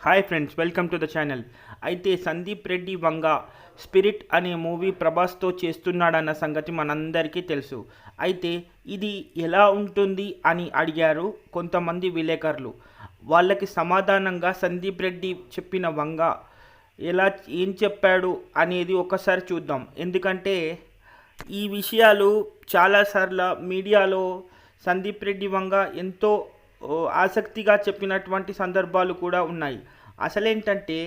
Hi friends welcome to the channel అయితే Sandeep Reddy Vanga spirit అనే movie ప్రభాస్తో చేస్తున్నాడన్న సంగతి మనందరికీ తెలుసు. అయితే ఇది ఎలా ఉంటుంది అని అడిగారు కొంతమంది విలేకరులు. వాళ్ళకి సమాధానంగా సందీప్ రెడ్డి చెప్పిన వంగ ఎలా ఏం చెప్పాడు అనేది ఒకసారి చూద్దాం. ఎందుకంటే ఈ విషయాలు చాలాసార్లు మీడియాలో సందీప్ రెడ్డి వంగ ఎంతో ఆసక్తిగా చెప్పినటువంటి సందర్భాలు కూడా ఉన్నాయి. అసలేంటంటే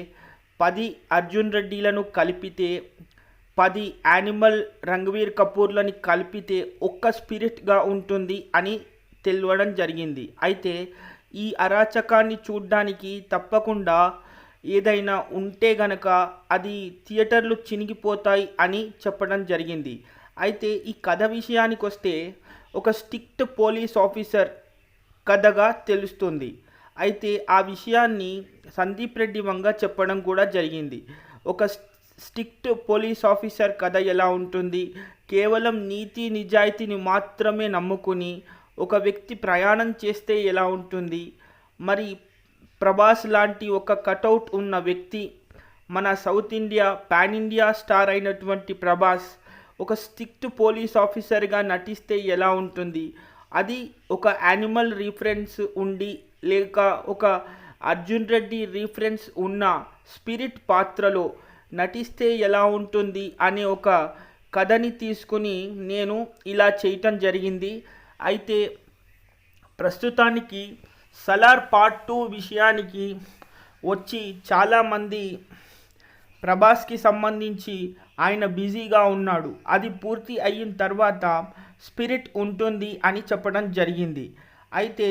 పది అర్జున్ రెడ్డిలను కలిపితే పది యానిమల్ రంగవీర్ కపూర్లని కలిపితే ఒక్క స్పిరిట్గా ఉంటుంది అని తెలియడం జరిగింది. అయితే ఈ అరాచకాన్ని చూడ్డానికి తప్పకుండా ఏదైనా ఉంటే గనక అది థియేటర్లు చినిగిపోతాయి అని చెప్పడం జరిగింది. అయితే ఈ కథ విషయానికి వస్తే ఒక స్ట్రిక్ట్ పోలీస్ ఆఫీసర్ కథగా తెలుస్తుంది. అయితే ఆ విషయాన్ని సందీప్ రెడ్డి వంగ చెప్పడం కూడా జరిగింది. ఒక స్ట్రిక్ట్ పోలీస్ ఆఫీసర్ కథ ఎలా ఉంటుంది? కేవలం నీతి నిజాయితీని మాత్రమే నమ్ముకుని ఒక వ్యక్తి ప్రయాణం చేస్తే ఎలా ఉంటుంది? మరి ప్రభాస్ లాంటి ఒక కటౌట్ ఉన్న వ్యక్తి మన south India pan India star అయినటువంటి ప్రభాస్ ఒక స్ట్రిక్ట్ పోలీస్ ఆఫీసర్గా నటిస్తే ఎలా ఉంటుంది? అది ఒక యానిమల్ రిఫరెన్స్ ఉండి లేక ఒక అర్జున్ రెడ్డి రిఫరెన్స్ ఉన్న స్పిరిట్ పాత్రలో నటిస్తే ఎలా ఉంటుంది అనే ఒక కథని తీసుకుని నేను ఇలా చేయటం జరిగింది. అయితే ప్రస్తుతానికి సలార్ పార్ట్ టూ విషయానికి వచ్చి చాలామంది ప్రభాస్కి సంబంధించి ఆయన బిజీగా ఉన్నాడు. అది పూర్తి అయిన తర్వాత స్పిరిట్ ఉంటుంది అని చెప్పడం జరిగింది. అయితే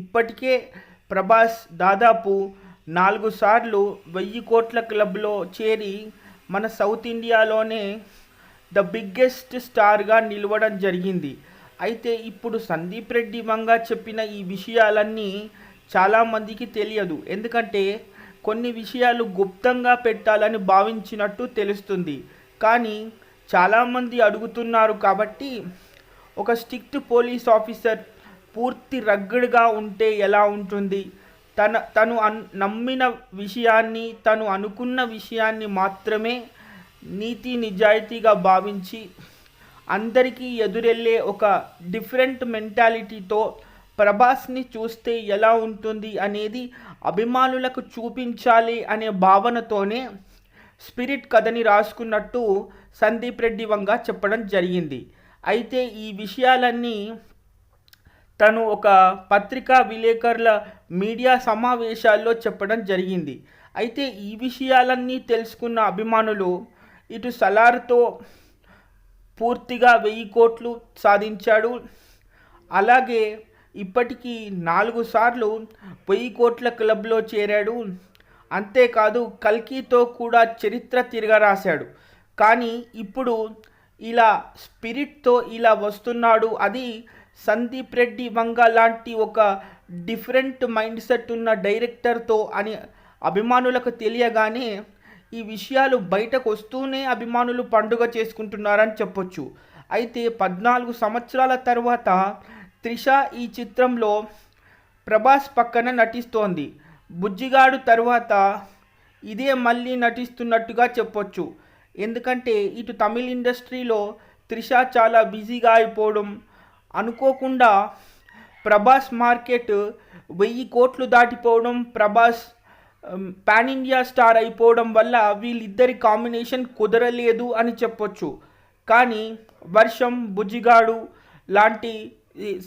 ఇప్పటికే ప్రభాస్ దాదాపు నాలుగు సార్లు వెయ్యి కోట్ల క్లబ్లో చేరి మన సౌత్ ఇండియాలోనే ద బిగ్గెస్ట్ స్టార్గా నిలవడం జరిగింది. అయితే ఇప్పుడు సందీప్ రెడ్డి వంగ చెప్పిన ఈ విషయాలన్నీ చాలామందికి తెలియదు. ఎందుకంటే కొన్ని విషయాలు గుప్తంగా పెట్టాలని భావించినట్టు తెలుస్తుంది. కానీ చాలామంది అడుగుతున్నారు కాబట్టి ఒక స్ట్రిక్ట్ పోలీస్ ఆఫీసర్ పూర్తి రగ్గడ్గా ఉంటే ఎలా ఉంటుంది? తన తను అన్ నమ్మిన విషయాన్ని తను అనుకున్న విషయాన్ని మాత్రమే నీతి నిజాయితీగా భావించి అందరికీ ఎదురెళ్ళే ఒక డిఫరెంట్ మెంటాలిటీతో ప్రభాస్ని చూస్తే ఎలా ఉంటుంది అనేది అభిమానులకు చూపించాలి అనే భావనతోనే స్పిరిట్ కథని రాసుకున్నట్టు సందీప్ రెడ్డి వంగ చెప్పడం జరిగింది. అయితే ఈ విషయాలన్నీ తను ఒక పత్రికా విలేకరుల మీడియా సమావేశాల్లో చెప్పడం జరిగింది. అయితే ఈ విషయాలన్నీ తెలుసుకున్న అభిమానులు ఇటు సలార్తో పూర్తిగా వెయ్యి కోట్లు సాధించాడు. అలాగే ఇప్పటికీ నాలుగు సార్లు వెయ్యి కోట్ల క్లబ్లో చేరాడు. అంతేకాదు కల్కీతో కూడా చరిత్ర తిరగరాశాడు. కానీ ఇప్పుడు ఇలా స్పిరిట్తో ఇలా వస్తున్నాడు. అది సందీప్ రెడ్డి వంగ లాంటి ఒక డిఫరెంట్ మైండ్ సెట్ ఉన్న డైరెక్టర్తో అని అభిమానులకు తెలియగానే ఈ విషయాలు బయటకు వస్తూనే అభిమానులు పండుగ చేసుకుంటున్నారని చెప్పొచ్చు. అయితే పద్నాలుగు సంవత్సరాల తర్వాత త్రిష ఈ చిత్రంలో ప్రభాస్ పక్కన నటిస్తోంది. బుజ్జిగాడు తర్వాత ఇదే మళ్ళీ నటిస్తున్నట్టుగా చెప్పొచ్చు. ఎందుకంటే ఇటు తమిళ ఇండస్ట్రీలో త్రిష చాలా బిజీగా అయిపోవడం అనుకోకుండా ప్రభాస్ మార్కెట్ వెయ్యి కోట్లు దాటిపోవడం ప్రభాస్ పాన్ ఇండియా స్టార్ అయిపోవడం వల్ల వీళ్ళిద్దరి కాంబినేషన్ కుదరలేదు అని చెప్పొచ్చు. కానీ వర్షం బుజ్జిగాడు లాంటి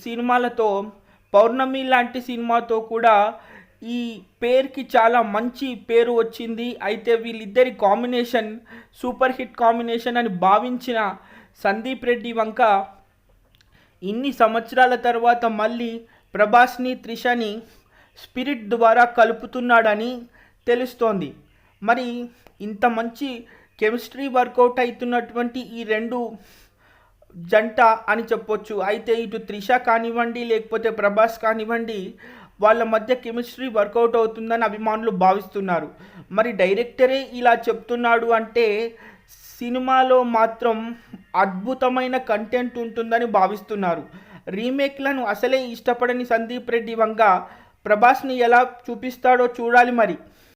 సినిమాలతో పౌర్ణమి లాంటి సినిమాతో కూడా ఈ పేరుకి చాలా మంచి పేరు వచ్చింది. అయితే వీళ్ళిద్దరి కాంబినేషన్ సూపర్ హిట్ కాంబినేషన్ అని భావించిన సందీప్ రెడ్డి వంక ఇన్ని సంవత్సరాల తర్వాత మళ్ళీ ప్రభాస్ని త్రిషని స్పిరిట్ ద్వారా కలుపుతున్నాడని తెలుస్తోంది. మరి ఇంత మంచి కెమిస్ట్రీ వర్కౌట్ అవుతున్నటువంటి ఈ రెండు జంట అని చెప్పొచ్చు. అయితే ఇటు త్రిష కానివ్వండి లేకపోతే ప్రభాస్ కానివ్వండి వాళ్ళ మధ్య కెమిస్ట్రీ వర్కౌట్ అవుతుందని అభిమానులు భావిస్తున్నారు. మరి డైరెక్టరే ఇలా చెప్తున్నాడు అంటే సినిమాలో మాత్రం అద్భుతమైన కంటెంట్ ఉంటుందని భావిస్తున్నారు. రీమేక్లను అసలే ఇష్టపడని సందీప్ రెడ్డి వంగ ప్రభాస్ని ఎలా చూపిస్తాడో చూడాలి మరి.